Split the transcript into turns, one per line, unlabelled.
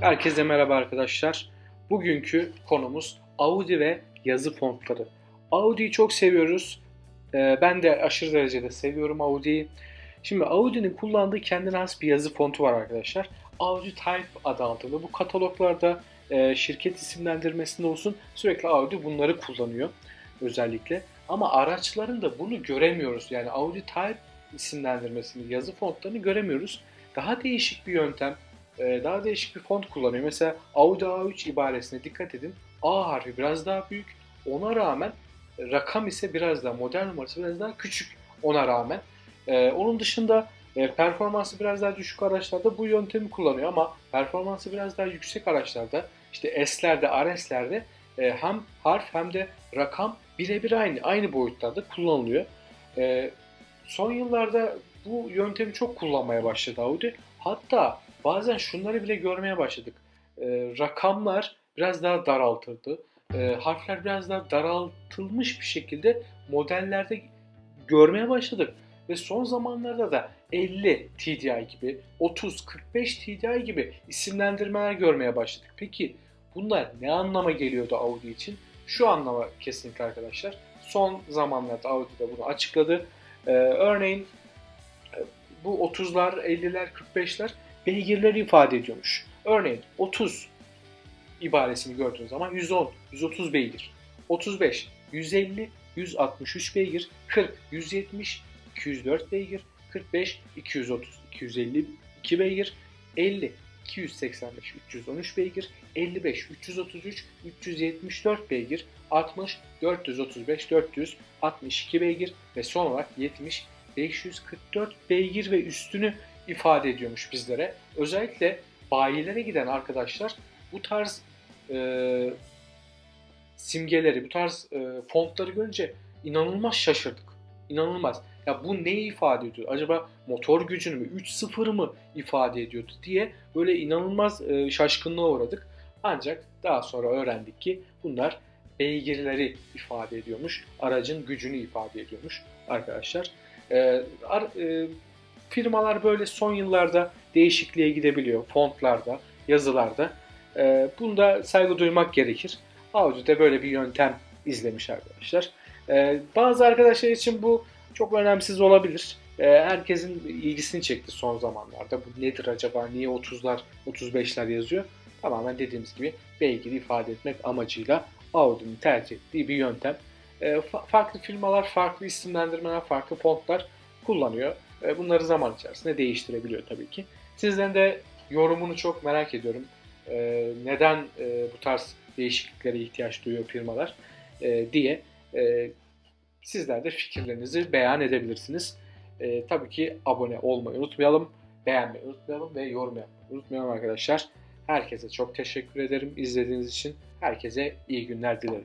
Herkese merhaba arkadaşlar. Bugünkü konumuz Audi ve yazı fontları. Audi'yi çok seviyoruz. Ee, ben de aşırı derecede seviyorum Audi'yi. Şimdi Audi'nin kullandığı kendine has bir yazı fontu var arkadaşlar. Audi Type adı altında. Bu kataloglarda e, şirket isimlendirmesinde olsun sürekli Audi bunları kullanıyor özellikle. Ama araçların da bunu göremiyoruz. Yani Audi Type isimlendirmesini, yazı fontlarını göremiyoruz. Daha değişik bir yöntem, daha değişik bir font kullanıyor. Mesela Audi A3 ibaresine dikkat edin. A harfi biraz daha büyük. Ona rağmen rakam ise biraz daha, model numarası biraz daha küçük ona rağmen. E, onun dışında e, performansı biraz daha düşük araçlarda bu yöntemi kullanıyor ama performansı biraz daha yüksek araçlarda işte S'lerde, RS'lerde e, hem harf hem de rakam birebir aynı, aynı boyutlarda kullanılıyor. E, son yıllarda bu yöntemi çok kullanmaya başladı Audi. Hatta bazen şunları bile görmeye başladık. E, rakamlar biraz daha daraltıldı. E, harfler biraz daha daraltılmış bir şekilde modellerde görmeye başladık. Ve son zamanlarda da 50 TDI gibi, 30, 45 TDI gibi isimlendirmeler görmeye başladık. Peki bunlar ne anlama geliyordu Audi için? Şu anlama kesinlikle arkadaşlar. Son zamanlarda Audi de bunu açıkladı. Ee, örneğin e, bu 30'lar, 50'ler, 45'ler beygirleri ifade ediyormuş. Örneğin 30 ibaresini gördüğünüz zaman 110, 130 beygir. 35, 150, 163 beygir. 40, 170, 204 beygir. 45, 230, 252 beygir. 50, 285, 313 beygir. 55, 333, 374 beygir. 60, 435, 462 beygir. Ve son olarak 70, 544 beygir ve üstünü ifade ediyormuş bizlere. Özellikle bayilere giden arkadaşlar bu tarz e, simgeleri, bu tarz e, fontları görünce inanılmaz şaşırdık. İnanılmaz. Ya bu neyi ifade ediyor? Acaba motor gücünü mü, 3.0 mı ifade ediyordu diye böyle inanılmaz e, şaşkınlığa uğradık. Ancak daha sonra öğrendik ki bunlar beygirleri ifade ediyormuş, aracın gücünü ifade ediyormuş arkadaşlar. E, ar, e, firmalar böyle son yıllarda değişikliğe gidebiliyor fontlarda, yazılarda. E, bunda saygı duymak gerekir. Audi de böyle bir yöntem izlemiş arkadaşlar. E, bazı arkadaşlar için bu çok önemsiz olabilir. E, herkesin ilgisini çekti son zamanlarda. Bu nedir acaba? Niye 30'lar, 35'ler yazıyor? Tamamen dediğimiz gibi beygiri ifade etmek amacıyla Audi'nin tercih ettiği bir yöntem. E, fa- farklı firmalar, farklı isimlendirmeler, farklı fontlar kullanıyor. Bunları zaman içerisinde değiştirebiliyor tabii ki. Sizden de yorumunu çok merak ediyorum. E, neden e, bu tarz değişikliklere ihtiyaç duyuyor firmalar e, diye e, sizler de fikirlerinizi beyan edebilirsiniz. Tabii ki abone olmayı unutmayalım, beğenmeyi unutmayalım ve yorum yapmayı unutmayalım arkadaşlar. Herkese çok teşekkür ederim izlediğiniz için. Herkese iyi günler dilerim.